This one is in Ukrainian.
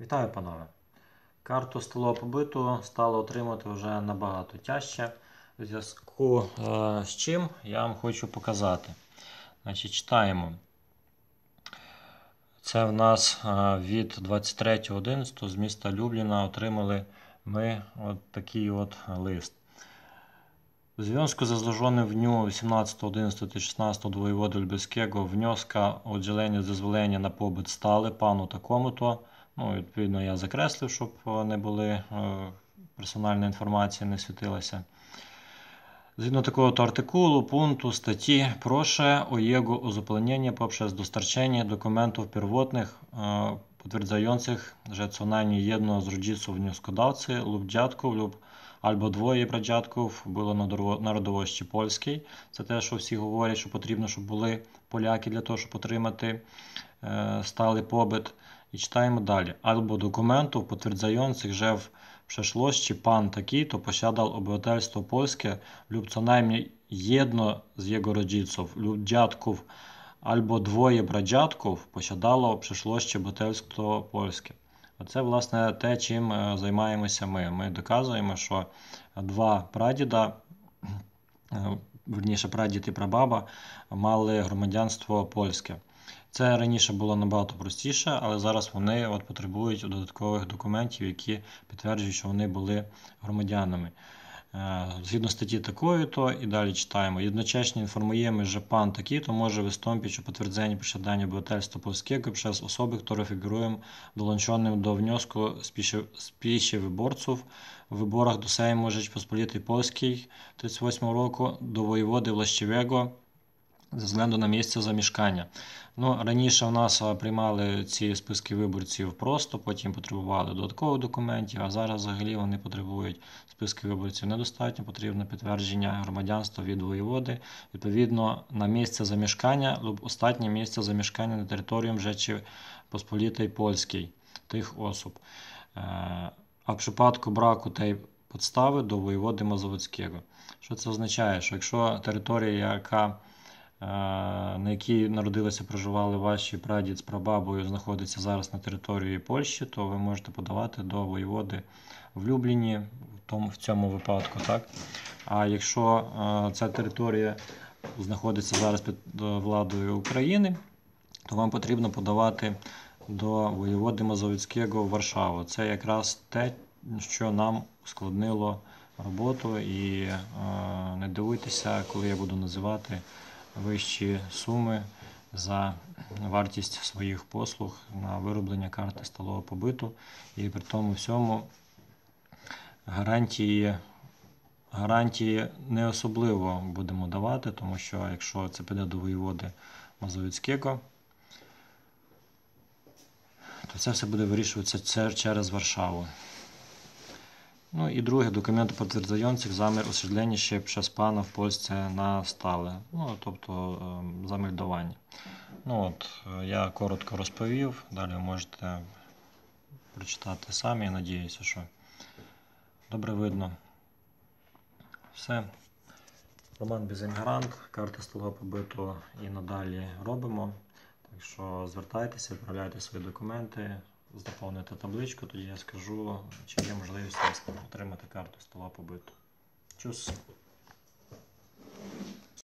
Вітаю, панове! Карту столового побиту стало отримати вже набагато тяжче. У зв'язку е, з чим я вам хочу показати. Значить, читаємо. Це в нас е, від 23.11 з міста Любліна отримали ми от такий от лист. W związku ze złożonym w dniu 18.11.16 do wojewody lubelskiego wnioska o udzielenie zezwolenia на pobyt стали пану такому-то. Ну, відповідно, я закреслив, щоб не були е, персональна інформація не світилася. Zgodnie такого to artykułu, punktu, stатті, proszę o jego uzupełnienie poprzez dostarczenie dokumentów pierwotnych e, potwierdzających, że co najmniej jedno z rodziców wnioskodawcy lub dziadków lub двоє прадядків було народово- народовості польській. Це те, що всі говорять, що потрібно, щоб були поляки для того, щоб отримати е, сталий побит. І читаємо далі. W przeszłości pan taki to posiadał obywatelstwo polskie lub co najmniej jedno z jego rodziców lub dziadków albo dwoje pradziadków posiadało w przeszłości obywatelstwo polskie. Оце, власне, те, чим е, займаємося ми. Ми доказуємо, що два прадіда, е, верніше, прадід і прабаба, мали громадянство польське. Це раніше було набагато простіше, але зараз вони от потребують додаткових документів, які підтверджують, що вони були громадянами. Е, Згідно статті такої, то і далі читаємо. Że pan taki to może wystąpić o potwierdzenie posiadania obywatelstwa polskiego przez osoby, które figurują w dołączonym do wniosku spisie, spisie wyborców w wyborach do Sejmu Rzeczypospolitej Polskiej 38 roku do wojewody właściwego ze względu на місце замішкання. Ну, раніше у нас приймали ці списки виборців просто, потім потребували додаткових документів, а зараз взагалі вони потребують списки виборців недостатньо, потрібно підтвердження громадянства від воєводи, відповідно на місце замішкання останнє місце замішкання на території Rzeczy Посполітої Польській тих осіб. Е, А в випадку браку тієї підстави до воєводи Мазовицького. Що це означає? Що якщо територія, яка на якій народилися, проживали ваші прадід з прабабою, знаходиться зараз на території Польщі, то ви можете подавати до воєводи в Любліні в, тому, в цьому випадку. Так? А якщо е, ця територія знаходиться зараз під е, владою України, то вам потрібно подавати до воєводи Мазовицького в Варшаву. Це якраз те, що нам ускладнило роботу. І е, не дивуйтеся, коли я буду називати вищі суми за вартість своїх послуг на вироблення карти сталого побиту. І при тому всьому гарантії, гарантії не особливо будемо давати, тому що якщо це піде до воєводи Мазовицького, то це все буде вирішуватися через Варшаву. Ну і друге, документи підтверджуючих замір освітлення ще przez пана в Польщі на стале. Ну, тобто ем, замельдування. Ну от, е, я коротко розповів, далі ви можете прочитати самі, я надіюся, що добре видно. Все. Роман Біземгрант, карта столого побиту і надалі робимо. Так що звертайтеся, відправляйте свої документи, заповнити табличку, тоді я скажу, чи є можливість отримати карту стола побиту. Чус!